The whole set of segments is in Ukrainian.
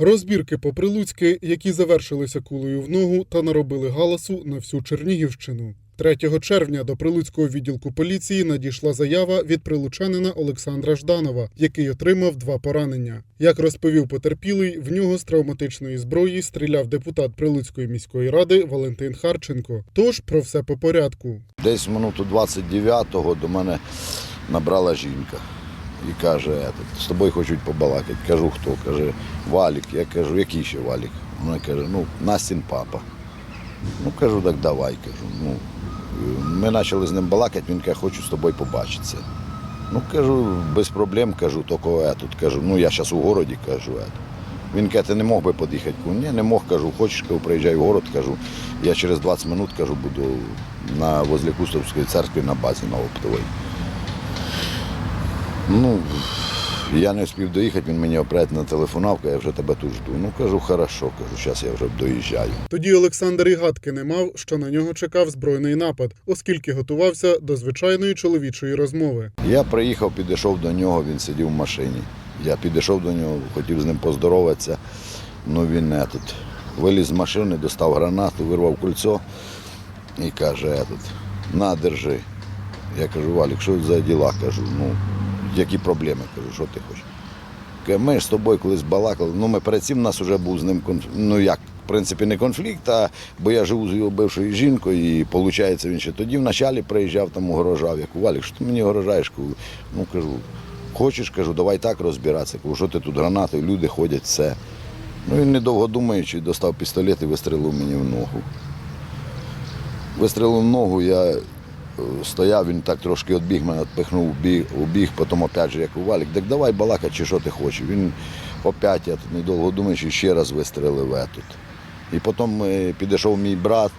Розбірки по Прилуцьки, які завершилися кулею в ногу та наробили галасу на всю Чернігівщину. 3 червня до Прилуцького відділку поліції надійшла заява від прилучанина Олександра Жданова, який отримав два поранення. Як розповів потерпілий, в нього з травматичної зброї стріляв депутат Прилуцької міської ради Валентин Харченко. Тож про все по порядку. Десь минуту 29-го до мене набрала жінка і каже, з тобою хочуть побалакати. Кажу, хто? Каже, Валік. Я кажу, який ще Валік? Вона каже, ну, Настін папа. Ну, кажу, так давай, кажу. Ну, ми почали з ним балакати, він каже, хочу з тобою побачитися. Ну, кажу, без проблем, кажу, тільки етут. Кажу, ну я зараз у городі кажу. Він каже, ти не мог би під'їхати? Ні, не мог, кажу, хочеш, кажу, приїжджай в город, кажу, я через 20 минут, кажу, буду на возле Кустовської церкви на базі на оптовій. Ну, я не встиг доїхати, він мені оперативно телефонував, каже, я вже тебе тут жду. Ну, кажу, хорошо, кажу, зараз я вже доїжджаю. Тоді Олександр і гадки не мав, що на нього чекав збройний напад, оскільки готувався до звичайної чоловічої розмови. Я приїхав, підійшов до нього, він сидів в машині. Я підійшов до нього, хотів з ним поздороватися. Ну він не тут. Виліз з машини, достав гранату, вирвав кольцо і каже, на, держи. Я кажу, Валік, що за діла? Кажу, ну, які проблеми? Кажу, що ти хочеш? Ми ж з тобою колись балакали. Ну, ми перед цим у нас вже був з ним конфлікт. Ну як, в принципі, не конфлікт, а бо я живу з його бившою жінкою, і виходить, він ще тоді вначалі приїжджав, там угрожав. Я кажу, Валік, що ти мені угрожаєш? Ну кажу, хочеш, кажу, давай так розбиратися. Кажу, що ти тут гранати, люди ходять, все. Ну він недовго думаючи, достав пістолет і вистрелив мені в ногу. Вистрелив в ногу, я стояв, він так трошки відбіг, мене відпихнув у біг, у потім опять же, як у валік, так давай балакай, чи що ти хочеш. Він опять, я тут недовго думаючи, ще раз вистрелив етут. І потім е, підійшов мій брат,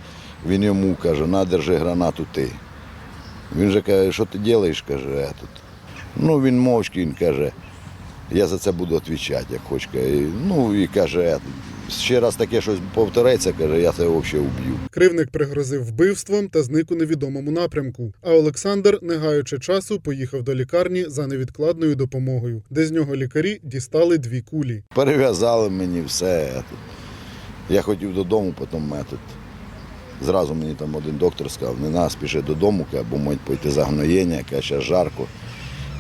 він йому каже, на, держи гранату ти. Він же каже, що ти робиш, каже, етут. Ну, він мовчки, він каже, я за це буду відповідати, як хоч. Ну і каже, «Ет, ще раз таке щось повториться, каже, я тебе взагалі уб'ю. Кривник пригрозив вбивством та зник у невідомому напрямку. А Олександр, не гаючи часу, поїхав до лікарні за невідкладною допомогою, де з нього лікарі дістали дві кулі. Перев'язали мені все. Я хотів додому, потім метод. Зразу мені там один доктор сказав, не треба спіши додому, бо можуть пойти загноєння, каже, ще жарко.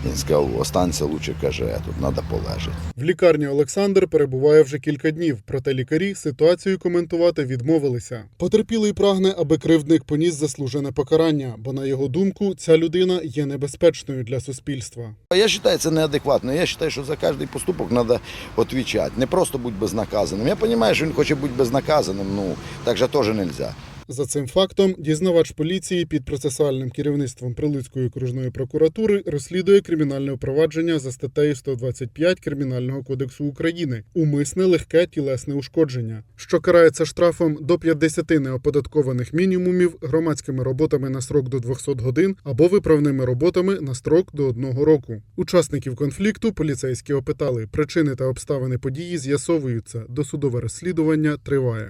Він сказав, останься лучше, каже, тут треба полежати. В лікарні Олександр перебуває вже кілька днів, проте лікарі ситуацію коментувати відмовилися. Потерпілий прагне, аби кривдник поніс заслужене покарання, бо на його думку ця людина є небезпечною для суспільства. Я вважаю, це неадекватно. Я вважаю, що за кожен поступок треба відповідати. Не просто бути безнаказаним. Я розумію, що він хоче бути безнаказаним, ну так же теж не можна. За цим фактом дізнавач поліції під процесуальним керівництвом Прилуцької окружної прокуратури розслідує кримінальне провадження за статтею 125 Кримінального кодексу України умисне легке тілесне ушкодження, що карається штрафом до 50 неоподаткованих мінімумів громадськими роботами на строк до 200 годин або виправними роботами на строк до одного року. Учасників конфлікту поліцейські опитали. Причини та обставини події з'ясовуються. Досудове розслідування триває.